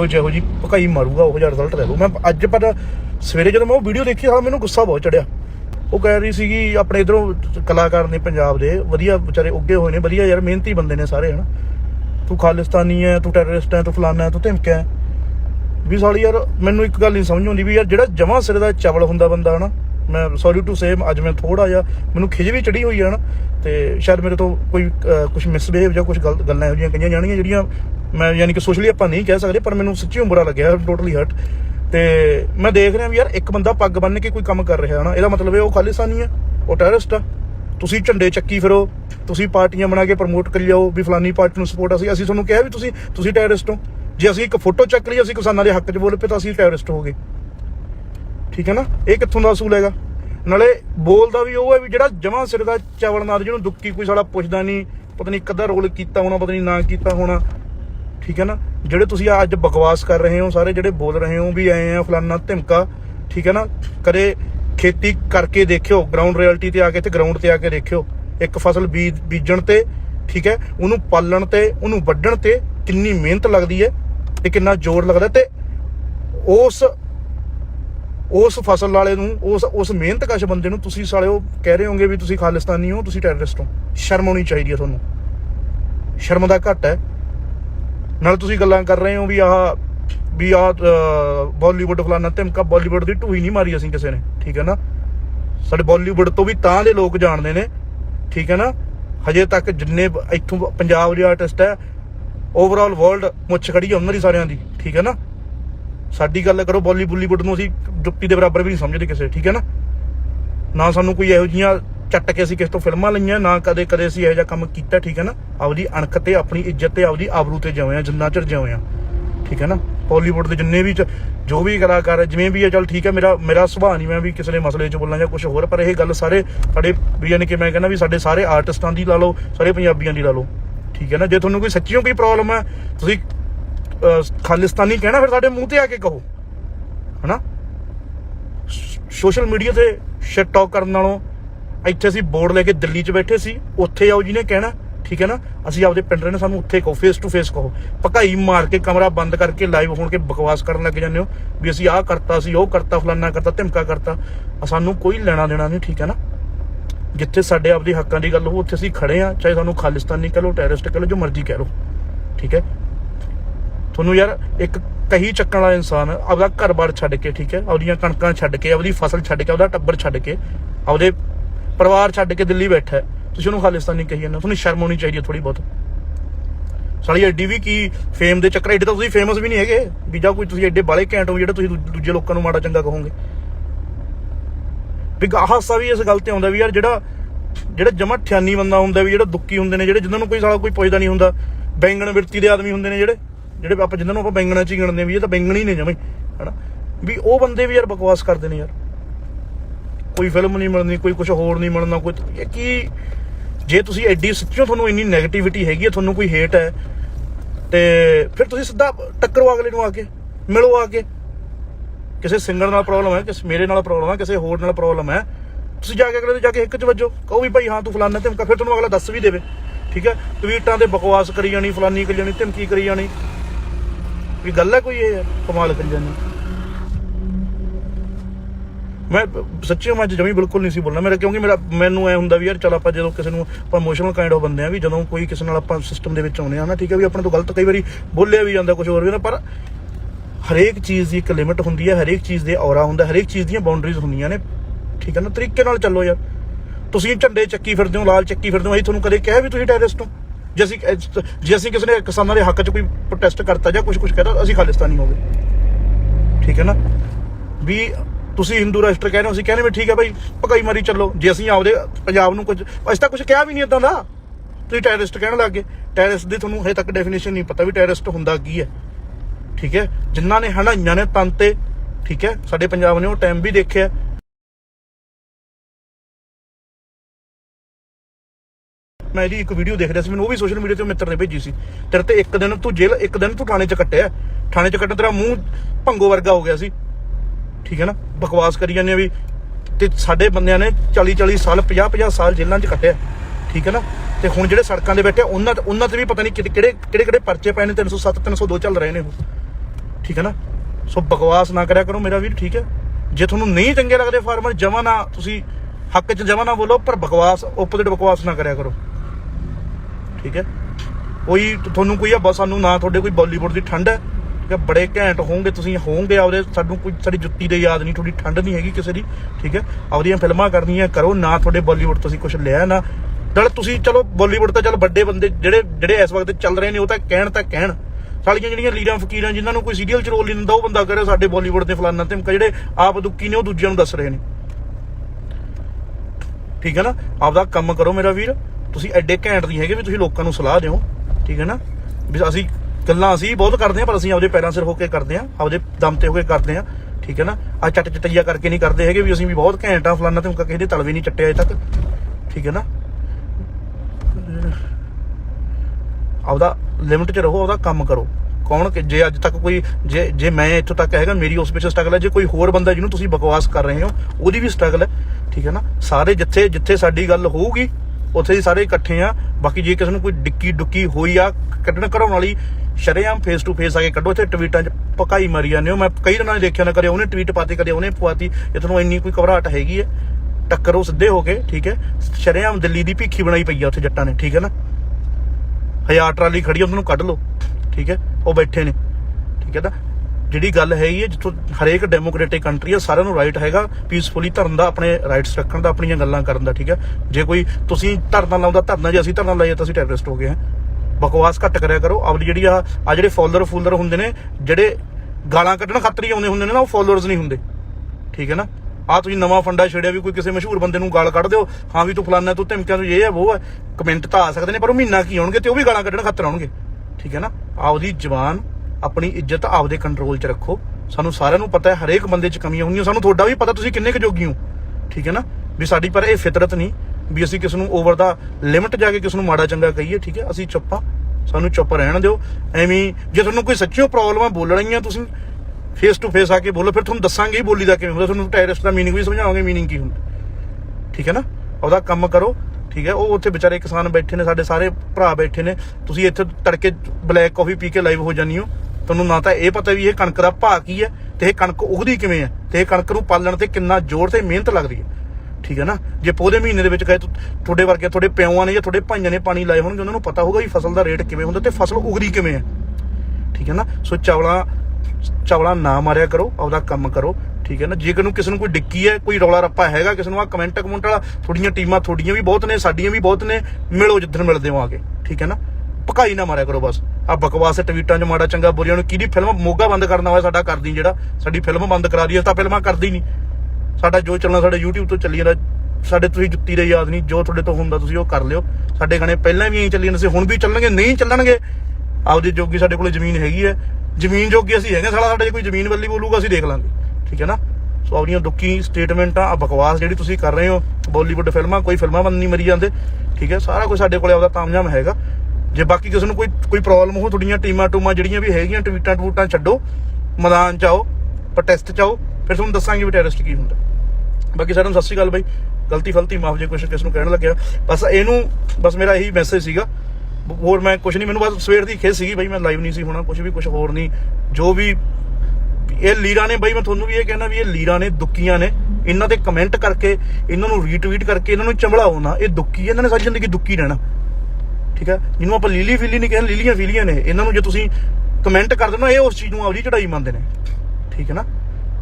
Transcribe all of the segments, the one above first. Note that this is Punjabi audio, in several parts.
ਜੋ ਜਿਹੋ ਜੀ ਭਕਾਈ ਮਾਰੂਗਾ, ਉਹ ਜਿਹਾ ਰਿਜ਼ਲਟ ਲੈ ਲਓ ਮੈਂ ਅੱਜ ਪਰ ਸਵੇਰੇ ਜਦੋਂ ਮੈਂ ਉਹ ਵੀਡੀਓ ਦੇਖੀ ਤਾਂ ਮੈਨੂੰ ਗੁੱਸਾ ਬਹੁਤ ਚੜਿਆ। ਉਹ ਕਹਿ ਰਹੀ ਸੀਗੀ, ਆਪਣੇ ਇਧਰੋਂ ਕਲਾਕਾਰ ਨੇ ਪੰਜਾਬ ਦੇ, ਵਧੀਆ ਵਿਚਾਰੇ ਉੱਗੇ ਹੋਏ ਨੇ, ਵਧੀਆ ਯਾਰ, ਮਿਹਨਤੀ ਬੰਦੇ ਨੇ ਸਾਰੇ, ਹਨ। ਤੂੰ ਖਾਲਿਸਤਾਨੀ ਹੈ ਤੂੰ ਟੈਰਰਿਸਟ ਹੈ ਤੂੰ ਫਲਾਨਾ ਹੈ ਤੂੰ ਧਮਕਿਆ ਹੈ ਵੀ ਸਾਲੀ ਯਾਰ, ਮੈਨੂੰ ਇੱਕ ਗੱਲ ਨਹੀਂ ਸਮਝ ਆਉਂਦੀ ਵੀ ਯਾਰ, ਜਿਹੜਾ ਜਮਾ ਸਿਰ ਦਾ ਚਵਲ ਹੁੰਦਾ ਬੰਦਾ, ਹਨਾ। ਮੈਂ ਸੌਰੀ ਟੂ ਸੇ ਅੱਜ ਮੈਂ ਥੋੜਾ ਜਿਹਾ, ਮੈਨੂੰ ਖਿਜ ਵੀ ਚੜੀ ਹੋਈ ਹੈ ਨਾ ਤੇ ਸ਼ਾਇਦ ਮੇਰੇ ਤੋਂ ਕੋਈ ਕੁਝ ਮਿਸਬਿਹੇਵ ਜਾਂ ਕੁਝ ਗਲਤ ਗੱਲਾਂ ਇਹੋ ਜਿਹੀਆਂ ਕਹੀਆਂ ਜਾਣਗੀਆਂ, ਜਿਹੜੀਆਂ ਮੈਂ ਯਾਨੀ ਕਿ ਸੋਸ਼ਲੀ ਆਪਾਂ ਨਹੀਂ ਕਹਿ ਸਕਦੇ, ਪਰ ਮੈਨੂੰ ਸੱਚੀ ਬੁਰਾ ਲੱਗਿਆ ਟੋਟਲੀ ਹਟ ਤੇ ਮੈਂ ਦੇਖ ਰਿਹਾ ਵੀ ਯਾਰ, ਇੱਕ ਬੰਦਾ ਪੱਗ ਬੰਨ ਕੇ ਕੋਈ ਕੰਮ ਕਰ ਰਿਹਾ ਹਨਾ, ਇਹਦਾ ਮਤਲਬ ਹੈ ਉਹ ਖਾਲਿਸਤਾਨੀ ਹੈ ਉਹ ਟੈਰਰਿਸਟ ਆ। ਤੁਸੀਂ ਝੰਡੇ ਚੱਕੀ ਫਿਰੋ, ਤੁਸੀਂ ਪਾਰਟੀਆਂ ਬਣਾ ਕੇ ਪ੍ਰਮੋਟ ਕਰੀ ਜਾਓ ਵੀ ਫਲਾਨੀ ਪਾਰਟੀ ਨੂੰ ਸਪੋਰਟ ਅਸੀਂ। ਅਸੀਂ ਤੁਹਾਨੂੰ ਕਿਹਾ ਵੀ ਤੁਸੀਂ ਤੁਸੀਂ ਟੈਰਰਿਸਟ ਹੋ। ਜੇ ਅਸੀਂ ਇੱਕ ਫੋਟੋ ਚੱਕ ਲਈ, ਅਸੀਂ ਕਿਸਾਨਾਂ ਦੇ ਹੱਕ 'ਚ ਬੋਲ ਪਏ ਤਾਂ ਅਸੀਂ ਟੈਰਰਿਸਟ ਹੋ ਗਏ। ਠੀਕ ਹੈ ਨਾ? ਇਹ ਕਿੱਥੋਂ ਦਾ ਅਸੂਲ ਹੈਗਾ? ਨਾਲੇ ਬੋਲਦਾ ਵੀ ਉਹ ਹੈ ਵੀ ਜਿਹੜਾ ਜਮਾਂ ਸਿਰ ਦਾ ਚਾਵਲ ਨਾਲ ਜਿਹਨੂੰ ਦੁੱਕੀ ਕੋਈ ਸਾਲਾ ਪੁੱਛਦਾ ਨਹੀਂ, ਪਤਾ ਨਹੀਂ ਕਦਾ ਰੋਲ ਕੀਤਾ ਹੋਣਾ, ਪਤਾ ਨਹੀਂ ਨਾ ਕੀਤਾ ਹੋਣਾ। ਠੀਕ ਹੈ ਨਾ? ਜਿਹੜੇ ਤੁਸੀਂ ਅੱਜ ਬਕਵਾਸ ਕਰ ਰਹੇ ਹੋ, ਸਾਰੇ ਜਿਹੜੇ ਬੋਲ ਰਹੇ ਹੋ, ਵੀ ਆਏ ਆ, ਫਲਾਨਾ ਧਮਕਾ, ਠੀਕ ਹੈ ਨਾ? ਕਦੇ ਖੇਤੀ ਕਰਕੇ ਦੇਖਿਓ ਗਰਾਊਂਡ ਰਿਐਲਿਟੀ ਤੇ ਆ ਕੇ ਤੇ ਗਰਾਊਂਡ ਤੇ ਆ ਕੇ ਦੇਖਿਓ। ਇੱਕ ਫਸਲ ਬੀਜ ਬੀਜਣ ਤੇ, ਠੀਕ ਹੈ? ਉਹਨੂੰ ਪਾਲਣ ਤੇ, ਉਹਨੂੰ ਵੱਢਣ ਤੇ ਕਿੰਨੀ ਮਿਹਨਤ ਲੱਗਦੀ ਹੈ ਤੇ ਕਿੰਨਾ ਜ਼ੋਰ ਲੱਗਦਾ ਤੇ ਉਸ ਉਸ ਫਸਲ ਵਾਲੇ ਨੂੰ, ਉਸ ਉਸ ਮਿਹਨਤਕਸ਼ ਬੰਦੇ ਨੂੰ ਤੁਸੀਂ ਸਾਲਿਓ ਕਹਿ ਰਹੇ ਹੋਗੇ ਵੀ ਤੁਸੀਂ ਖਾਲਿਸਤਾਨੀ ਹੋ, ਤੁਸੀਂ ਟੈਰਰਿਸਟ ਹੋ। ਸ਼ਰਮ ਆਉਣੀ ਚਾਹੀਦੀ ਹੈ ਤੁਹਾਨੂੰ। ਸ਼ਰਮ ਦਾ ਘੱਟ ਹੈ। ਨਾਲ ਤੁਸੀਂ ਗੱਲਾਂ ਕਰ ਰਹੇ ਹੋ ਵੀ ਆਹ ਵੀ ਆਹ ਬਾਲੀਵੁੱਡ ਫਲਾਨਾ ਧਮਕਾ ਬਾਲੀਵੁੱਡ ਦੀ ਢੂਈ ਨਹੀਂ ਮਾਰੀ ਅਸੀਂ ਕਿਸੇ ਨੇ, ਠੀਕ ਹੈ ਨਾ? ਸਾਡੇ ਬਾਲੀਵੁੱਡ ਤੋਂ ਵੀ ਤਾਂ ਦੇ ਲੋਕ ਜਾਣਦੇ ਨੇ, ਠੀਕ ਹੈ ਨਾ? ਹਜੇ ਤੱਕ ਜਿੰਨੇ ਇੱਥੋਂ ਪੰਜਾਬ ਦੇ ਆਰਟਿਸਟ ਹੈ ਓਵਰਆਲ ਵਰਲਡ ਮੁੱਛ ਖੜੀ ਹੈ ਉਹਨਾਂ ਦੀ ਸਾਰਿਆਂ ਦੀ, ਠੀਕ ਹੈ ਨਾ? ਸਾਡੀ ਗੱਲ ਕਰੋ ਬੋਲੀ ਬਾਲੀਵੁੱਡ ਨੂੰ ਅਸੀਂ ਜੁੱਤੀ ਦੇ ਬਰਾਬਰ ਵੀ ਨਹੀਂ ਸਮਝਦੇ ਕਿਸੇ, ਠੀਕ ਹੈ ਨਾ? ਨਾ ਸਾਨੂੰ ਕੋਈ ਇਹੋ ਜੀਆਂ ਚੱਟ ਕੇ ਅਸੀਂ ਕਿਸੇ ਤੋਂ ਫਿਲਮਾਂ ਲਈਆਂ, ਨਾ ਕਦੇ ਕਦੇ ਅਸੀਂ ਇਹੋ ਜਿਹਾ ਕੰਮ ਕੀਤਾ, ਠੀਕ ਹੈ ਨਾ? ਆਪਦੀ ਅਣਖ ਤੇ ਆਪਣੀ ਇੱਜ਼ਤ ਤੇ ਆਪਦੀ ਆਬਰੂ ਤੇ ਜਿਉਂ ਆ ਜਿੰਨਾ ਚਿਰ ਜਿਉਂ ਆ ਠੀਕ ਹੈ ਨਾ? ਬਾਲੀਵੁੱਡ ਦੇ ਜਿੰਨੇ ਵੀ ਚ- ਜੋ ਵੀ ਕਲਾਕਾਰ ਹੈ, ਜਿਵੇਂ ਵੀ ਹੈ, ਚਲ ਠੀਕ ਹੈ, ਮੇਰਾ ਮੇਰਾ ਸੁਭਾਅ ਨਹੀਂ ਮੈਂ ਵੀ ਕਿਸੇ ਦੇ ਮਸਲੇ 'ਚ ਬੋਲਾਂ ਜਾਂ ਕੁਝ ਹੋਰ, ਪਰ ਇਹ ਗੱਲ ਸਾਰੇ ਸਾਡੇ ਵੀ ਯਾਨੀ ਕਿ ਮੈਂ ਕਹਿੰਦਾ ਵੀ ਸਾਡੇ ਸਾਰੇ ਆਰਟਿਸਟਾਂ ਦੀ ਲਾ ਲਓ, ਸਾਰੇ ਪੰਜਾਬੀਆਂ ਦੀ ਲਾ ਲਓ, ਠੀਕ ਹੈ ਨਾ? ਜੇ ਤੁਹਾਨੂੰ ਕੋਈ ਸੱਚੀਓ ਕੋਈ ਪ੍ਰੋਬਲਮ ਹੈ, ਤੁਸੀਂ ਖਾਲਿਸਤਾਨੀ ਕਹਿਣਾ, ਫਿਰ ਸਾਡੇ ਮੂੰਹ ਤੇ ਆ ਕੇ ਕਹੋ, ਹਨਾ? ਸੋਸ਼ਲ ਮੀਡੀਆ ਤੇ ਸ਼ਿਟ ਟਾਕ ਕਰਨ ਨਾਲੋਂ ਇੱਥੇ ਅਸੀਂ ਬੋਰਡ ਲੈ ਕੇ ਦਿੱਲੀ 'ਚ ਬੈਠੇ ਸੀ, ਉੱਥੇ ਆਓ ਜਿਹਨੇ ਕਹਿਣਾ, ਠੀਕ ਹੈ ਨਾ? ਅਸੀਂ ਆਪਦੇ ਪਿੰਡ ਰਹੇ ਸਾਨੂੰ ਉੱਥੇ ਕਹੋ ਫੇਸ ਟੂ ਫੇਸ ਕਹੋ। ਪਕਾਈ ਮਾਰ ਕੇ ਕਮਰਾ ਬੰਦ ਕਰਕੇ ਲਾਈਵ ਹੋਣ ਕੇ ਬਕਵਾਸ ਕਰਨ ਲੱਗ ਜਾਂਦੇ ਹੋ, ਵੀ ਅਸੀਂ ਆਹ ਕਰਤਾ ਸੀ ਉਹ ਕਰਤਾ, ਫਲਾਨਾ ਕਰਤਾ, ਧਮਕਾ ਕਰਤਾ। ਸਾਨੂੰ ਕੋਈ ਲੈਣਾ ਦੇਣਾ ਨਹੀਂ, ਠੀਕ ਹੈ ਨਾ? ਜਿੱਥੇ ਸਾਡੇ ਆਪਦੇ ਹੱਕਾਂ ਦੀ ਗੱਲ ਹੋ ਉੱਥੇ ਅਸੀਂ ਖੜੇ ਆ ਚਾਹੇ ਸਾਨੂੰ ਖਾਲਿਸਤਾਨੀ ਕਹ ਲਓ ਟੈਰਰਿਸਟ ਕਹ ਲਓ, ਜੋ ਮਰਜ਼ੀ ਕਹਿ ਲਓ, ਠੀਕ ਹੈ? ਤੁਹਾਨੂੰ ਯਾਰ ਇੱਕ ਕਹੀ ਚੱਕਣ ਵਾਲਾ ਇਨਸਾਨ ਆਪਦਾ ਘਰ-ਬਾਰ ਛੱਡ ਕੇ, ਠੀਕ ਹੈ? ਆਪਦੀਆਂ ਕਣਕਾਂ ਛੱਡ ਕੇ, ਆਪਦੀ ਫਸਲ ਛੱਡ ਕੇ, ਆਪਦਾ ਟੱਬਰ ਛੱਡ ਕੇ, ਆਪਦੇ ਪਰਿਵਾਰ ਛੱਡ ਕੇ ਦਿੱਲੀ ਬੈਠਾ ਹੈ। ਤੁਸੀਂ ਉਹਨੂੰ ਖਾਲਿਸਤਾਨੀ ਕਹੀ ਜਾਂਦੇ ਤੁਹਾਨੂੰ ਸ਼ਰਮ ਆਉਣੀ ਚਾਹੀਦੀ ਹੈ ਥੋੜੀ ਬਹੁਤ। ਸਾਲੀ ਐਡੀ ਵੀ ਕੀ ਫੇਮ ਦੇ ਚੱਕਰ ਐਡੇ ਤਾਂ ਤੁਸੀਂ ਫੇਮਸ ਵੀ ਨਹੀਂ ਹੈਗੇ। ਵੀ ਜਾਂ ਕੋਈ ਤੁਸੀਂ ਐਡੇ ਬਾਲੇ ਘੈਂਟ ਹੋ ਜਿਹੜੇ ਤੁਸੀਂ ਦੂਜੇ ਲੋਕਾਂ ਨੂੰ ਮਾੜਾ ਚੰਗਾ ਕਹੋਗੇ। ਵੀ ਗਾ- ਹਾਸਾ ਵੀ ਇਸ ਗੱਲ ਤੇ ਆਉਂਦਾ ਵੀ ਯਾਰ ਜਿਹੜਾ ਜਿਹੜਾ ਜਮਾ ਠਿਆਨੀ ਬੰਦਾ ਹੁੰਦਾ ਵੀ ਜਿਹੜਾ ਦੁੱਖੀ ਹੁੰਦੇ ਨੇ, ਜਿਹੜੇ ਜਿਨ੍ਹਾਂ ਨੂੰ ਕੋਈ ਸਾਲਾ ਕੋਈ ਪੁੱਛਦਾ ਨਹੀਂ ਹੁੰਦਾ। ਬੈਂਗਣ ਵਿਰਤੀ ਦੇ ਆਦਮੀ ਹੁੰਦੇ ਨੇ ਜਿਹੜੇ। ਜਿਹੜੇ ਆਪਾਂ ਜਿਨ੍ਹਾਂ ਨੂੰ ਆਪਾਂ ਬੈਂਗਣਾ ਚ ਹੀ ਗਿਣਦੇ ਆ ਵੀ ਇਹ ਤਾਂ ਬੈਂਗਣ ਹੀ ਨੇ ਜਮੇ, ਹਨਾ? ਵੀ ਉਹ ਬੰਦੇ ਵੀ ਯਾਰ ਬਕਵਾਸ ਕਰਦੇ ਨੇ ਯਾਰ। ਕੋਈ ਫਿਲਮ ਨਹੀਂ ਮਿਲਣੀ ਕੋਈ ਕੁਝ ਹੋਰ ਨਹੀਂ ਮਿਲਣਾ ਕੋਈ ਇਹ ਕੀ ਜੇ ਤੁਸੀਂ ਐਡੀ ਸੱਚੀਓ ਤੁਹਾਨੂੰ ਇੰਨੀ 네ਗੇਟਿਵਿਟੀ ਹੈਗੀ ਹੈ ਤੁਹਾਨੂੰ ਕੋਈ ਹੇਟ ਹੈ ਤੇ ਫਿਰ ਤੁਸੀਂ ਸਿੱਧਾ ਟੱਕਰੋ ਅਗਲੇ ਨੂੰ ਆ ਕੇ ਮਿਲੋ ਆ ਕੇ। ਕਿਸੇ ਸਿੰਗਰ ਨਾਲ ਪ੍ਰੋਬਲਮ ਹੈ ਕਿਸੇ ਮੇਰੇ ਨਾਲ ਪ੍ਰੋਬਲਮ ਹੈ ਕਿਸੇ ਹੋਰ ਨਾਲ ਪ੍ਰੋਬਲਮ ਹੈ ਤੁਸੀਂ ਜਾ ਕੇ ਅਗਲੇ ਦੇ ਜਾ ਕੇ ਇੱਕ ਚ ਵੱਜੋ ਕਹੋ ਵੀ ਭਾਈ ਹਾਂ ਤੂੰ ਫਲਾਨਾ ਧਮਕਾ ਫਿਰ ਤੁਹਾਨੂੰ ਅਗਲਾ ਦੱਸ ਵੀ ਦੇਵੇ ਠੀਕ ਹੈ? ਟਵੀਟਾਂ ਤੇ ਬਕਵਾਸ ਕਰੀ ਜਾਣੀ ਫਲਾਨੀ ਕਰੀ ਜਾਣੀ ਧਮਕੀ ਕਰੀ ਜਾਣੀ। ਵੀ ਗੱਲ ਹੈ ਕੋਈ ਇਹ ਯਾਰ, ਕਮਾਲ ਕਰੀ ਜਾਣੀ? ਮੈਂ ਸੱਚੀ ਮੈਂ ਅੱਜ ਜਮੀ ਬਿਲਕੁਲ ਨਹੀਂ ਸੀ ਬੋਲਣਾ। ਮੇਰਾ ਕਿਉਂਕਿ ਮੇਰਾ ਮੈਨੂੰ ਐ ਹੁੰਦਾ ਵੀ ਯਾਰ ਚਲ ਆਪਾਂ ਜਦੋਂ ਕਿਸੇ ਨੂੰ ਆਪਾਂ ਇਮੋਸ਼ਨਲ ਕਾਈਂਡ ਆਫ ਬੰਦੇ ਆ ਵੀ ਜਦੋਂ ਕੋਈ ਕਿਸੇ ਨਾਲ ਆਪਾਂ ਸਿਸਟਮ ਦੇ ਵਿੱਚ ਆਉਂਦੇ ਆ ਨਾ, ਠੀਕ ਹੈ ਵੀ ਆਪਣੇ ਤੋਂ ਗਲਤ ਕਈ ਵਾਰੀ ਬੋਲਿਆ ਵੀ ਜਾਂਦਾ ਕੁਝ ਹੋਰ ਵੀ ਨਾ, ਪਰ ਹਰੇਕ ਚੀਜ਼ ਦੀ ਇੱਕ ਲਿਮਿਟ ਹੁੰਦੀ ਹੈ, ਹਰੇਕ ਚੀਜ਼ ਦੇ ਔਰਾ ਹੁੰਦਾ, ਹਰੇਕ ਚੀਜ਼ ਦੀਆਂ ਬਾਉਂਡਰੀਜ਼ ਹੁੰਦੀਆਂ ਨੇ। ਠੀਕ ਹੈ ਨਾ, ਤਰੀਕੇ ਨਾਲ ਚੱਲੋ ਯਾਰ। ਤੁਸੀਂ ਝੰਡੇ ਚੱਕੀ ਫਿਰਦੇ ਹੋ, ਲਾਲ ਚੱਕੀ ਫਿਰਦੇ ਹੋ, ਅਸੀਂ ਤੁਹਾਨੂੰ ਕਦੇ ਕਿਹਾ ਵੀ ਤੁਸੀਂ ਟੈਰਰਿਸਟ ਹੋ? ਜੇ ਅਸੀਂ ਜੇ ਅਸੀਂ ਕਿਸੇ ਨੇ ਕਿਸਾਨਾਂ ਦੇ ਹੱਕ 'ਚ ਕੋਈ ਪ੍ਰੋਟੈਸਟ ਕਰਤਾ ਜਾਂ ਕੁਝ ਕੁਝ ਕਹਤਾ, ਅਸੀਂ ਖਾਲਿਸਤਾਨੀ ਹੋ ਗਏ। ਠੀਕ ਹੈ ਨਾ? ਵੀ ਤੁਸੀਂ ਹਿੰਦੂ ਰਾਸ਼ਟਰ ਕਹਿ ਰਹੇ ਹੋ, ਅਸੀਂ ਕਹਿੰਦੇ ਵੀ ਠੀਕ ਹੈ ਭਾਈ ਭਗਾਈ ਮਾਰੀ ਚੱਲੋ। ਜੇ ਅਸੀਂ ਆਪਦੇ ਪੰਜਾਬ ਨੂੰ ਕੁਝ ਅਸੀਂ ਤਾਂ ਕੁਝ ਕਿਹਾ ਵੀ ਨਹੀਂ ਇਦਾਂ ਦਾ। ਤੁਸੀਂ ਟੈਰਰਿਸਟ ਕਹਿਣ ਲੱਗ ਗਏ। ਟੈਰਰਿਸਟ ਦੀ ਤੁਹਾਨੂੰ ਹਜੇ ਤੱਕ ਡੈਫੀਨੇਸ਼ਨ ਨਹੀਂ ਪਤਾ ਵੀ ਟੈਰਰਿਸਟ ਹੁੰਦਾ ਕੀ ਹੈ। ਠੀਕ ਹੈ? ਜਿਨ੍ਹਾਂ ਨੇ ਹਣਾਈਆਂ ਨੇ ਤਨ ਠੀਕ ਹੈ? ਸਾਡੇ ਪੰਜਾਬ ਨੇ ਉਹ ਟਾਈਮ ਵੀ ਦੇਖਿਆ। ਮੈਂ ਇਹਦੀ ਇੱਕ ਵੀਡੀਓ ਦੇਖ ਰਿਹਾ ਸੀ, ਮੈਨੂੰ ਉਹ ਵੀ ਸੋਸ਼ਲ ਮੀਡੀਆ ਤੇ ਮਿੱਤਰ ਨੇ ਭੇਜੀ ਸੀ। ਤੇਰੇ ਤੇ ਇੱਕ ਦਿਨ ਤੂੰ ਜੇਲ੍ਹ ਇੱਕ ਦਿਨ ਤੂੰ ਥਾਣੇ 'ਚ ਕੱਟਿਆ। ਥਾਣੇ 'ਚ ਕੱਟਣ ਤੇਰਾ ਮੂੰਹ ਭੰਗੋ ਵਰਗਾ ਹੋ ਗਿਆ ਸੀ। ਠੀਕ ਹੈ ਨਾ? ਬਕਵਾਸ ਕਰੀ ਜਾਂਦੇ ਆ ਵੀ ਤੇ ਸਾਡੇ ਬੰਦਿਆਂ ਨੇ 40 40 ਸਾਲ 50 50 ਸਾਲ ਜੇਲ੍ਹਾਂ 'ਚ ਕੱਟਿਆ, ਠੀਕ ਹੈ ਨਾ? ਤੇ ਹੁਣ ਜਿਹੜੇ ਸੜਕਾਂ ਦੇ ਬੈਠੇ ਉਹਨਾਂ ਉਹਨਾਂ ਤੇ ਵੀ ਪਤਾ ਨਹੀਂ ਕਿਹੜੇ ਕਿਹੜੇ ਕਿਹੜੇ ਕਿਹੜੇ ਪਰਚੇ ਪਏ ਨੇ 307 302 ਚੱਲ ਰਹੇ ਨੇ ਉਹ। ਠੀਕ ਹੈ ਨਾ? ਸੋ ਬਕਵਾਸ ਨਾ ਕਰਿਆ ਕਰੋ ਮੇਰਾ ਵੀਰ, ਠੀਕ ਹੈ? ਜੇ ਤੁਹਾਨੂੰ ਨਹੀਂ ਚੰਗੇ ਲੱਗਦੇ ਫਾਰਮਰ, ਜਮਾ ਨਾ ਤੁਸੀਂ ਹੱਕ 'ਚ ਜਮਾ ਨਾ ਬੋਲੋ, ਪਰ ਬਕਵਾਸ ਓਪੋਜ਼ਿਟ ਬਕਵਾਸ ਨਾ ਕਰਿਆ ਕਰੋ। ਠੀਕ ਹੈ? ਕੋਈ ਤੁਹਾਨੂੰ ਕੋਈ ਆ, ਬਸ ਸਾਨੂੰ ਨਾ, ਤੁਹਾਡੇ ਕੋਈ ਬਾਲੀਵੁੱਡ ਦੀ ਠੰਡ ਹੈ। ਠੀਕ ਬੜੇ ਘੈਂਟ ਹੋਵੋਗੇ ਤੁਸੀਂ ਹੋਵੋਗੇ ਆਪਦੇ, ਸਾਨੂੰ ਕੋਈ, ਸਾਡੀ ਜੁੱਤੀ ਦੇ ਯਾਦ ਨਹੀਂ, ਤੁਹਾਡੀ ਠੰਡ ਨਹੀਂ ਹੈਗੀ ਕਿਸੇ ਦੀ, ਠੀਕ ਹੈ? ਆਪਦੀਆਂ ਫਿਲਮਾਂ ਕਰਨੀਆਂ ਕਰੋ, ਨਾ ਤੁਹਾਡੇ ਬਾਲੀਵੁੱਡ ਤੁਸੀਂ ਕੁਝ ਲਿਆ ਨਾ ਨਾਲ ਤੁਸੀਂ, ਚਲੋ ਬਾਲੀਵੁੱਡ ਤਾਂ ਚਲ ਵੱਡੇ ਬੰਦੇ, ਜਿਹੜੇ ਜਿਹੜੇ ਇਸ ਵਕਤ ਚੱਲ ਰਹੇ ਨੇ, ਉਹ ਤਾਂ ਕਹਿਣ ਤਾਂ ਕਹਿਣ। ਸਾਲੀਆਂ ਜਿਹੜੀਆਂ ਲੀਡਰਾਂ ਫਕੀਰਾਂ, ਜਿਨ੍ਹਾਂ ਨੂੰ ਕੋਈ ਸੀਰੀਅਲ ਚ ਰੋਲ ਨਹੀਂ ਦਿੰਦਾ, ਉਹ ਬੰਦਾ ਕਰੇ ਸਾਡੇ ਬਾਲੀਵੁੱਡ ਦੇ ਫਲਾਨਾ ਤੇ, ਜਿਹੜੇ ਆਪ ਦੁੱਕੀ ਨੇ, ਉਹ ਦੂਜਿਆਂ ਨੂੰ ਦੱਸ ਰਹੇ ਨੇ। ਠੀਕ ਹੈ ਨਾ? ਆਪਦਾ ਕੰਮ ਕਰੋ ਮੇਰਾ ਵੀਰ। ਤੁਸੀਂ ਐਡੇ ਘੈਂਟ ਨਹੀਂ ਹੈਗੇ ਵੀ ਤੁਸੀਂ ਲੋਕਾਂ ਨੂੰ ਸਲਾਹ ਦਿਓ। ਠੀਕ ਹੈ ਨਾ? ਵੀ ਅਸੀਂ ਗੱਲਾਂ ਅਸੀਂ ਬਹੁਤ ਕਰਦੇ ਹਾਂ, ਪਰ ਅਸੀਂ ਆਪਦੇ ਪੈਰਾਂ ਸਿਰ ਹੋ ਕੇ ਕਰਦੇ ਹਾਂ, ਆਪਦੇ ਦਮ ਤੇ ਹੋ ਕੇ ਕਰਦੇ ਹਾਂ, ਠੀਕ ਹੈ ਨਾ? ਆ ਚੱਟ ਚਟਈਆ ਕਰਕੇ ਨਹੀਂ ਕਰਦੇ ਹੈਗੇ ਵੀ ਅਸੀਂ ਵੀ ਬਹੁਤ ਘੈਂਟ ਆ, ਫਲਾਨਾ ਤੇ ਕਿਸੇ ਦੇ ਤਲਵੇ ਨਹੀਂ ਚੱਟਿਆ ਅਜੇ ਤੱਕ, ਠੀਕ ਹੈ ਨਾ? ਆਪਦਾ ਲਿਮਟ 'ਚ ਰਹੋ, ਆਪਦਾ ਕੰਮ ਕਰੋ। ਕੌਣ ਕਿ ਜੇ ਅੱਜ ਤੱਕ ਕੋਈ, ਜੇ ਜੇ ਮੈਂ ਇੱਥੋਂ ਤੱਕ ਹੈਗਾ, ਮੇਰੀ ਉਸ ਵਿੱਚ ਸਟਰਗਲ ਹੈ, ਜੇ ਕੋਈ ਹੋਰ ਬੰਦਾ ਜਿਹਨੂੰ ਤੁਸੀਂ ਬਕਵਾਸ ਕਰ ਰਹੇ ਹੋ, ਉਹਦੀ ਵੀ ਸਟਰਗਲ ਹੈ, ਠੀਕ ਹੈ ਨਾ? ਸਾਰੇ ਜਿੱਥੇ ਜਿੱਥੇ ਸਾਡੀ ਗੱਲ ਹੋਊਗੀ ਉੱਥੇ ਹੀ ਸਾਰੇ ਇਕੱਠੇ ਆ। ਬਾਕੀ ਜੇ ਕਿਸੇ ਨੂੰ ਕੋਈ ਡਿੱਕੀ ਡੁੱਕੀ ਹੋਈ ਆ, ਕੱਢਣ ਕਰਾਉਣ ਵਾਲੀ, ਸ਼ਰੇਆਮ ਫੇਸ ਟੂ ਫੇਸ ਆ ਕੇ ਕੱਢੋ। ਇੱਥੇ ਟਵੀਟਾਂ 'ਚ ਪਕਾਈ ਮਾਰੀ ਜਾਂਦੇ ਹੋ। ਮੈਂ ਕਈ ਦਿਨਾਂ ਨੇ ਦੇਖਿਆ ਨਾ ਕਰੇ ਉਹਨੇ ਟਵੀਟ ਪਾਤੀ, ਕਦੇ ਉਹਨੇ ਪਵਾਤੀ। ਜੇ ਤੁਹਾਨੂੰ ਇੰਨੀ ਕੋਈ ਘਬਰਾਹਟ ਹੈਗੀ ਹੈ? ਟੱਕਰੋ ਸਿੱਧੇ ਹੋ ਕੇ, ਠੀਕ ਹੈ? ਸ਼ਰੇਆਮ ਦਿੱਲੀ ਦੀ ਭੀਖੀ ਬਣਾਈ ਪਈ ਆ ਉੱਥੇ ਜੱਟਾਂ ਨੇ, ਠੀਕ ਹੈ ਨਾ? ਹਜ਼ਾਰ ਟਰਾਲੀ ਖੜੀ ਆ, ਉਹਨਾਂ ਨੂੰ ਕੱਢ ਲਓ, ਠੀਕ ਹੈ? ਉਹ ਬੈਠੇ ਨੇ, ਠੀਕ ਹੈ ਤਾਂ ਜਿਹੜੀ ਗੱਲ ਹੈਗੀ ਹੈ ਜਿੱਥੋਂ ਹਰੇਕ ਡੈਮੋਕ੍ਰੈਟਿਕ ਕੰਟਰੀ ਆ, ਸਾਰਿਆਂ ਨੂੰ ਰਾਈਟ ਹੈਗਾ ਪੀਸਫੁਲੀ ਧਰਨ ਦਾ, ਆਪਣੇ ਰਾਈਟਸ ਰੱਖਣ ਦਾ, ਆਪਣੀਆਂ ਗੱਲਾਂ ਕਰਨ ਦਾ, ਠੀਕ ਹੈ? ਜੇ ਕੋਈ ਤੁਸੀਂ ਧਰਨਾ ਲਾਉਂਦਾ, ਧਰਨਾ ਜੇ ਅਸੀਂ ਧਰਨਾ ਲਾਈਏ ਤਾਂ ਅਸੀਂ ਟੈਰਰਿਸਟ ਹੋ ਗਏ ਹਾਂ। ਬਕਵਾਸ ਘੱਟ ਕਰਿਆ ਕਰੋ। ਆਪਣੀ ਜਿਹੜੀ ਆ ਆ ਜਿਹੜੇ ਫਾਲੋਅਰ ਫੂਲਰ ਹੁੰਦੇ ਨੇ, ਜਿਹੜੇ ਗਾਲਾਂ ਕੱਢਣ ਖਾਤਰ ਹੀ ਆਉਂਦੇ ਹੁੰਦੇ ਨੇ ਨਾ, ਉਹ ਫਾਲੋਅਰਸ ਨਹੀਂ ਹੁੰਦੇ। ਠੀਕ ਹੈ ਨਾ? ਆ ਤੁਸੀਂ ਨਵਾਂ ਫੰਡਾ ਛੇੜਿਆ ਵੀ ਕੋਈ ਕਿਸੇ ਮਸ਼ਹੂਰ ਬੰਦੇ ਨੂੰ ਗਾਲ ਕੱਢ ਦਿਓ, ਹਾਂ ਵੀ ਤੂੰ ਫਲਾਨਾ, ਤੂੰ ਧਮਕਿਆਂ ਤੂੰ ਇਹ ਹੈ ਉਹ ਹੈ ਕਮੈਂਟ ਤਾਂ ਆ ਸਕਦੇ ਨੇ, ਪਰ ਉਹ ਮਹੀਨਾ ਕੀ ਆਉਣਗੇ ਤੇ ਉਹ ਵੀ ਗਾਲਾਂ ਕੱਢਣ ਖਾਤਰ ਆਉਣਗੇ। ਠੀਕ ਹੈ ਨਾ? ਆਪਦੀ ਜ਼ਬਾਨ ਆਪਣੀ ਇੱਜ਼ਤ ਆਪਦੇ ਕੰਟਰੋਲ 'ਚ ਰੱਖੋ। ਸਾਨੂੰ ਸਾਰਿਆਂ ਨੂੰ ਪਤਾ ਹੈ, ਹਰੇਕ ਬੰਦੇ 'ਚ ਕਮੀਆਂ ਹੁੰਦੀਆਂ। ਸਾਨੂੰ ਤੁਹਾਡਾ ਵੀ ਪਤਾ, ਤੁਸੀਂ ਕਿੰਨੇ ਕੁ ਜੋਗੀ ਹੋ? ਠੀਕ ਹੈ ਨਾ? ਵੀ ਸਾਡੀ ਪਰ ਇਹ ਫਿਤਰਤ ਨਹੀਂ, ਵੀ ਅਸੀਂ ਕਿਸ ਨੂੰ ਓਵਰ ਦਾ ਲਿਮਟ ਜਾ ਕੇ ਕਿਸ ਨੂੰ ਮਾੜਾ ਚੰਗਾ ਕਹੀਏ, ਠੀਕ ਹੈ? ਅਸੀਂ ਚੁੱਪਾਂ ਸਾਨੂੰ ਚੁੱਪ ਰਹਿਣ ਦਿਓ। ਐਵੇਂ ਜੇ ਤੁਹਾਨੂੰ ਕੋਈ ਸੱਚੀਓ ਪ੍ਰੋਬਲਮ ਆ ਬੋਲਣੀਆਂ ਤੁਸੀਂ ਫੇਸ ਟੂ ਫੇਸ ਆ ਕੇ ਬੋਲੋ, ਫਿਰ ਤੁਹਾਨੂੰ ਦੱਸਾਂਗੇ ਹੀ ਬੋਲੀ ਦਾ ਕਿਵੇਂ ਹੁੰਦਾ। ਤੁਹਾਨੂੰ ਟੈਰਰਿਸਟ ਦਾ ਮੀਨਿੰਗ ਵੀ ਸਮਝਾਵਾਂਗੇ ਮੀਨਿੰਗ ਕੀ ਹੁੰਦਾ। ਠੀਕ ਹੈ ਨਾ? ਉਹਦਾ ਕੰਮ ਕਰੋ, ਠੀਕ ਹੈ? ਉਹ ਉੱਥੇ ਵਿਚਾਰੇ ਕਿਸਾਨ ਬੈਠੇ ਨੇ, ਸਾਡੇ ਸਾਰੇ ਭਰਾ ਬੈਠੇ ਨੇ। ਤੁਸੀਂ ਇੱਥੇ ਤੜਕੇ ਬਲੈਕ ਕਾਫੀ ਪੀ ਕੇ ਲਾਈਵ ਹੋ ਜਾਨੀ ਹੋ। ਤੁਹਾਨੂੰ ਨਾ ਤਾਂ ਇਹ ਪਤਾ ਵੀ ਇਹ ਕਣਕ ਦਾ ਭਾਅ ਕੀ ਹੈ ਤੇ ਇਹ ਕਣਕ ਉਗਦੀ ਕਿਵੇਂ ਹੈ ਤੇ ਇਹ ਕਣਕ ਨੂੰ ਪਾਲਣ ਤੇ ਕਿੰਨਾ ਜ਼ੋਰ ਤੇ ਮਿਹਨਤ ਲੱਗਦੀ ਹੈ। ਠੀਕ ਹੈ ਨਾ? ਜੇ ਪੌਦੇ ਮਹੀਨੇ ਦੇ ਵਿੱਚ ਗਏ ਤੁਹਾਡੇ ਵਰਗੇ, ਤੁਹਾਡੇ ਪਿਓਾਂ ਨੇ ਜਾਂ ਤੁਹਾਡੇ ਭਾਈਆਂ ਨੇ ਪਾਣੀ ਲਾਏ ਹੋਣਗੇ, ਉਹਨਾਂ ਨੂੰ ਪਤਾ ਹੋਊਗਾ ਵੀ ਫਸਲ ਦਾ ਰੇਟ ਕਿਵੇਂ ਹੁੰਦਾ ਤੇ ਫਸਲ ਉਗਦੀ ਕਿਵੇਂ ਹੈ। ਠੀਕ ਹੈ ਨਾ? ਸੋ ਚਾਵਲਾਂ, ਚਾਵਲਾ ਨਾ ਮਾਰਿਆ ਕਰੋ, ਆਪਦਾ ਕੰਮ ਕਰੋ। ਠੀਕ ਹੈ ਨਾ? ਜੇ ਨੂੰ ਕਿਸੇ ਨੂੰ ਕੋਈ ਡਿੱਕੀ ਹੈ, ਕੋਈ ਰੌਲਾ ਰੱਪਾ ਹੈਗਾ, ਕਿਸੇ ਨੂੰ ਆ ਕਮੈਂਟ ਕਮੈਂਟ ਵਾਲਾ, ਥੋੜੀਆਂ ਟੀਮਾਂ ਥੋੜੀਆਂ ਵੀ ਬਹੁਤ ਨੇ, ਸਾਡੀਆਂ ਵੀ ਬਹੁਤ ਨੇ, ਮਿਲੋ ਜਿੱਦਣ ਮਿਲਦੇ ਹੋ ਆ ਕੇ। ਠੀਕ ਹੈ ਨਾ? ਭਕਾਈ ਨਾ ਮਾਰਿਆ ਕਰੋ ਬਸ। ਆ ਬਕਵਾਸ ਟਵੀਟਾਂ 'ਚ ਮਾੜਾ ਚੰਗਾ ਬੁਰੀਆਂ ਨੂੰ। ਕਿਹਦੀ ਫਿਲਮ ਮੋਗਾ ਬੰਦ ਕਰਨਾ ਹੋਇਆ ਸਾਡਾ ਕਰਦੀ ਜਿਹੜਾ? ਸਾਡੀ ਫਿਲਮ ਬੰਦ ਕਰਾ ਰਹੀ ਹੈ, ਤਾਂ ਫਿਲਮਾਂ ਕਰਦੀ ਨਹੀਂ ਸਾਡਾ ਜੋ ਚੱਲਣਾ ਸਾਡੇ YouTube ਤੋਂ ਚੱਲੀ ਜਾਂਦਾ। ਸਾਡੇ ਤੁਸੀਂ ਜੁੱਤੀ ਦੇ ਯਾਦ ਨਹੀਂ ਜੋ ਤੁਹਾਡੇ ਤੋਂ ਹੁੰਦਾ ਤੁਸੀਂ ਉਹ ਕਰ ਲਿਓ। ਸਾਡੇ ਗਾਣੇ ਪਹਿਲਾਂ ਵੀ ਐਂ ਚੱਲੀ ਜਾਂਦੇ ਸੀ, ਹੁਣ ਵੀ ਚੱਲਣਗੇ, ਨਹੀਂ ਚੱਲਣਗੇ। ਆਪਦੀ ਜੋਗੀ ਸਾਡੇ ਕੋਲ ਜ਼ਮੀਨ ਹੈਗੀ ਹੈ। ਜ਼ਮੀਨ ਜੋਗੀ ਅਸੀਂ ਹੈਗੇ ਸਾਲਾ ਸਾਡੇ ਕੋਈ ਜ਼ਮੀਨ ਵੱਲੀ ਬੋਲੂਗਾ, ਅਸੀਂ ਦੇਖ ਲਾਂਗੇ। ਠੀਕ ਹੈ ਨਾ? ਸੋ ਆਪਣੀਆਂ ਦੁੱਖੀ ਸਟੇਟਮੈਂਟਾਂ ਆ ਬਕਵਾਸ ਜਿਹੜੀ ਤੁਸੀਂ ਕਰ ਰਹੇ ਹੋ ਬਾਲੀਵੁੱਡ ਫਿਲਮਾਂ, ਕੋਈ ਫਿਲਮਾਂ ਬੰਦ ਨਹੀਂ ਮਰੀ ਜਾਂਦੇ। ਠੀਕ ਹੈ? ਸਾਰਾ ਕੁਝ ਸਾਡੇ ਕੋਲੇ ਆਪਦਾ ਤਾਮਝਾਮ ਹੈਗਾ। ਜੇ ਬਾਕੀ ਕਿਸੇ ਨੂੰ ਕੋਈ ਕੋਈ ਪ੍ਰੋਬਲਮ ਹੋ, ਤੁਹਾਡੀਆਂ ਟੀਮਾਂ ਟੂਮਾਂ ਜਿਹੜੀਆਂ ਵੀ ਹੈਗੀਆਂ, ਟਵੀਟਾਂ ਟਵੂਟਾਂ ਛੱਡੋ, ਮੈਦਾਨ ਚ ਆਓ ਪ੍ਰੋਟੈਸਟ ਚ ਆਓ, ਫਿਰ ਤੁਹਾਨੂੰ ਦੱਸਾਂਗੇ ਵੀ ਟੈਰਰਿਸਟ ਕੀ ਹੁੰਦਾ। ਬਾਕੀ ਸਾਰਿਆਂ ਨੂੰ ਸਤਿ ਸ਼੍ਰੀ ਅਕਾਲ ਬਾਈ। ਗਲਤੀ ਫਲਤੀ, ਮਾਫ ਜੇ ਕੁਛ ਕਿਸ ਨੂੰ ਕਹਿਣ ਲੱਗਿਆ। ਬਸ ਇਹਨੂੰ, ਬਸ ਮੇਰਾ ਇਹੀ ਮੈਸੇਜ ਸੀਗਾ। ਹੋਰ ਮੈਂ ਕੁਝ ਨਹੀਂ, ਮੈਨੂੰ ਬਸ ਸਵੇਰ ਦੀ ਖੇਸ ਸੀਗੀ ਬਾਈ, ਮੈਂ ਲਾਈਵ ਨਹੀਂ ਸੀ ਹੋਣਾ ਕੁਝ ਵੀ ਕੁਝ ਹੋਰ ਨਹੀਂ। ਜੋ ਵੀ, ਇਹ ਲੀਰਾਂ ਨੇ ਬਾਈ, ਮੈਂ ਤੁਹਾਨੂੰ ਵੀ ਇਹ ਕਹਿਣਾ ਵੀ ਇਹ ਲੀਰਾਂ ਨੇ, ਦੁੱਕੀਆਂ ਨੇ। ਇਹਨਾਂ ਤੇ ਕਮੈਂਟ ਕਰਕੇ, ਇਹਨਾਂ ਨੂੰ ਰੀਟਵੀਟ ਕਰਕੇ, ਇਹਨਾਂ ਨੂੰ ਚੰਬੜਾਓ ਨਾ। ਇਹ ਦੁੱਕੀ, ਇਹਨਾਂ ਨੇ ਸਾਰੀ ਜ਼ਿੰਦਗੀ ਦੁੱਕੀ ਰਹਿਣਾ। ਠੀਕ ਹੈ? ਜਿਹਨੂੰ ਆਪਾਂ ਲੀਲੀ ਫੀਲੀ ਨਹੀਂ ਕਹਿੰਦੇ ਲੀਲੀਆਂ ਫੀਲੀਆਂ ਨੇ। ਇਹਨਾਂ ਨੂੰ ਜੇ ਤੁਸੀਂ ਕਮੈਂਟ ਕਰ ਦਿੰਦੇ ਹੋ ਇਹ ਉਸ ਚੀਜ਼ ਨੂੰ ਆਪਦੀ ਚੜਾਈ ਮੰਨਦੇ ਨੇ। ਠੀਕ ਹੈ ਨਾ?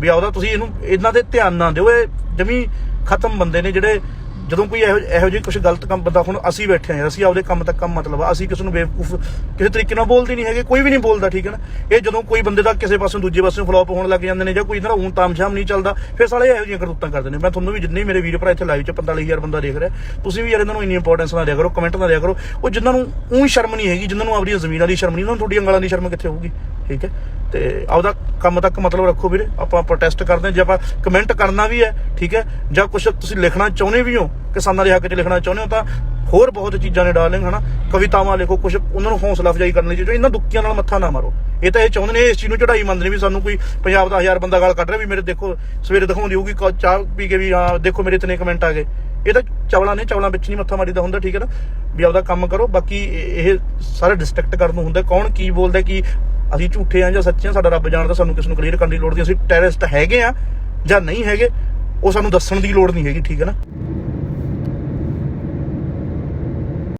ਵੀ ਆਉਦਾ ਤੁਸੀਂ ਇਹਨੂੰ ਇਹਨਾਂ ਦੇ ਧਿਆਨ ਨਾ ਦਿਓ। ਇਹ ਜਮੀ ਖਤਮ ਬੰਦੇ ਨੇ ਜਿਹੜੇ ਜਦੋਂ ਕੋਈ ਇਹੋ ਇਹੋ ਜਿਹੀ ਕੁਝ ਗਲਤ ਕੰਮ, ਬੰਦਾ ਹੁਣ ਅਸੀਂ ਬੈਠੇ ਆਂ ਅਸੀਂ ਆਪਦੇ ਕੰਮ ਤੱਕ ਕੰਮ ਮਤਲਬ ਆ, ਅਸੀਂ ਕਿਸੇ ਨੂੰ ਬੇਵਕੂਫ ਕਿਸੇ ਤਰੀਕੇ ਨਾਲ ਬੋਲਦੇ ਨਹੀਂ ਹੈਗੇ, ਕੋਈ ਵੀ ਨਹੀਂ ਬੋਲਦਾ, ਠੀਕ ਹੈ ਨਾ? ਇਹ ਜਦੋਂ ਕੋਈ ਬੰਦੇ ਦਾ ਕਿਸੇ ਪਾਸੋਂ ਦੂਜੇ ਪਾਸੋਂ ਫਲੋਪ ਹੋਣ ਲੱਗ ਜਾਂਦੇ ਨੇ ਜਾਂ ਕੋਈ ਇਹਨਾਂ ਦਾ ਊਂ ਤਾਮਝਾਮ ਨਹੀਂ ਚੱਲਦਾ, ਫਿਰ ਸਾਲੇ ਇਹੋ ਜਿਹੀਆਂ ਕਰਤੂਤਾਂ ਕਰਦੇ ਨੇ। ਮੈਂ ਤੁਹਾਨੂੰ ਵੀ ਜਿੰਨੇ ਮੇਰੇ ਵੀਰ ਭਰਾ ਇੱਥੇ ਲਾਈਵ 'ਚ 45000 ਬੰਦਾ ਦੇਖ ਰਿਹਾ, ਤੁਸੀਂ ਵੀ ਯਾਰ ਇਹਨਾਂ ਨੂੰ ਇੰਨੀ ਇੰਪੋਰਟੈਂਸ ਨਾ ਦਿਆ ਕਰੋ ਕਮੈਂਟ ਨਾ ਦਿਆ ਕਰੋ। ਉਹ ਜਿਨ੍ਹਾਂ ਨੂੰ ਊਂ ਸ਼ਰਮ ਨਹੀਂ ਹੈਗੀ, ਜਿਨ੍ਹਾਂ ਨੂੰ ਆਪਣੀਆਂ ਜ਼ਮੀਨਾਂ ਦੀ ਸ਼ਰਮ ਨਹੀਂ, ਉਹਨਾਂ ਨੂੰ ਤੁਹਾਡੀਆਂ ਅੰਗਲਾਂ ਦੀ ਸ਼ਰਮ ਕਿੱਥੇ ਹੋਊਗੀ, ਠੀਕ ਹੈ? ਤੇ ਆਪਦਾ ਕੰਮ ਤੱਕ ਮਤਲਬ ਰੱਖੋ ਵੀਰੇ, ਆਪਾਂ ਪ੍ਰੋਟੈਸਟ ਕਰਦੇ ਹਾਂ, ਜੇ ਆਪਾਂ ਕਮੈਂਟ ਕਰਨਾ ਵੀ ਹੈ, ਠੀਕ ਹੈ, ਜਾਂ ਕੁਝ ਤੁਸੀਂ ਲਿਖਣਾ ਚਾਹੁੰਦੇ ਵੀ ਹੋ, ਕਿਸਾਨਾਂ ਦੇ ਹੱਕ 'ਚ ਲਿਖਣਾ ਚਾਹੁੰਦੇ ਹੋ, ਤਾਂ ਹੋਰ ਬਹੁਤ ਚੀਜ਼ਾਂ ਨੇ ਡਾਲਿੰਗ ਹਨਾ? ਕਵਿਤਾਵਾਂ ਲਿਖੋ ਕੁਝ ਉਹਨਾਂ ਨੂੰ ਹੌਸਲਾ ਅਫਜ਼ਾਈ ਕਰਨ ਲਈ ਜੋ ਇਹਨਾਂ ਦੁੱਕੀਆਂ ਨਾਲ ਮੱਥਾ ਨਾ ਮਾਰੋ। ਇਹ ਤਾਂ ਇਹ ਚਾਹੁੰਦੇ ਨੇ ਇਸ ਚੀਜ਼ ਨੂੰ ਚੜਾਈ ਮੰਨਦੇ ਨੇ ਵੀ ਸਾਨੂੰ ਕੋਈ ਪੰਜਾਬ ਦਾ ਹਜ਼ਾਰ ਬੰਦਾ ਗਾਲ ਕੱਢ ਰਿਹਾ ਵੀ ਮੇਰੇ ਦੇਖੋ, ਸਵੇਰੇ ਦਿਖਾਉਂਦੀ ਹੋਊਗੀ, ਕ- ਚਾਹ ਪੀ ਕੇ ਵੀ, ਹਾਂ, ਦੇਖੋ ਮੇਰੇ ਇਤਨੇ ਕਮੈਂਟ ਆ ਗਏ। ਇਹ ਤਾਂ ਚਵਲਾਂ ਨੇ, ਚਵਲਾਂ ਵਿੱਚ ਨਹੀਂ ਮੱਥਾ ਮਾਰੀਦਾ ਹੁੰਦਾ, ਠੀਕ ਹੈ ਨਾ? ਵੀ ਆਪਦਾ ਕੰਮ ਕਰੋ, ਬਾਕੀ ਇਹ ਇਹ ਸਾਰੇ ਡਿਸਟਰੈਕਟ ਕਰਨ ਨੂੰ ਹੁੰਦਾ, ਕੌਣ ਕੀ ਬੋਲਦਾ, ਕੀ ਅਸੀਂ ਝੂਠੇ ਆ ਜਾਂ ਸੱਚੇ ਆ, ਸਾਡਾ ਰੱਬ ਜਾਣਦਾ ਸਾਨੂੰ ਕਿਸ ਨੂੰ ਕਲੀਅਰ ਕਰਨ ਦੀ ਲੋੜ ਨਹੀਂ। ਅਸੀਂ ਟੈਰਰਿਸਟ ਹੈਗੇ ਆ ਜਾਂ ਨਹੀਂ ਹੈਗੇ, ਉਹ ਸਾਨੂੰ ਦੱਸਣ ਦੀ ਲੋੜ ਨਹੀਂ ਹੈਗੀ, ਠੀਕ ਹੈ ਨਾ?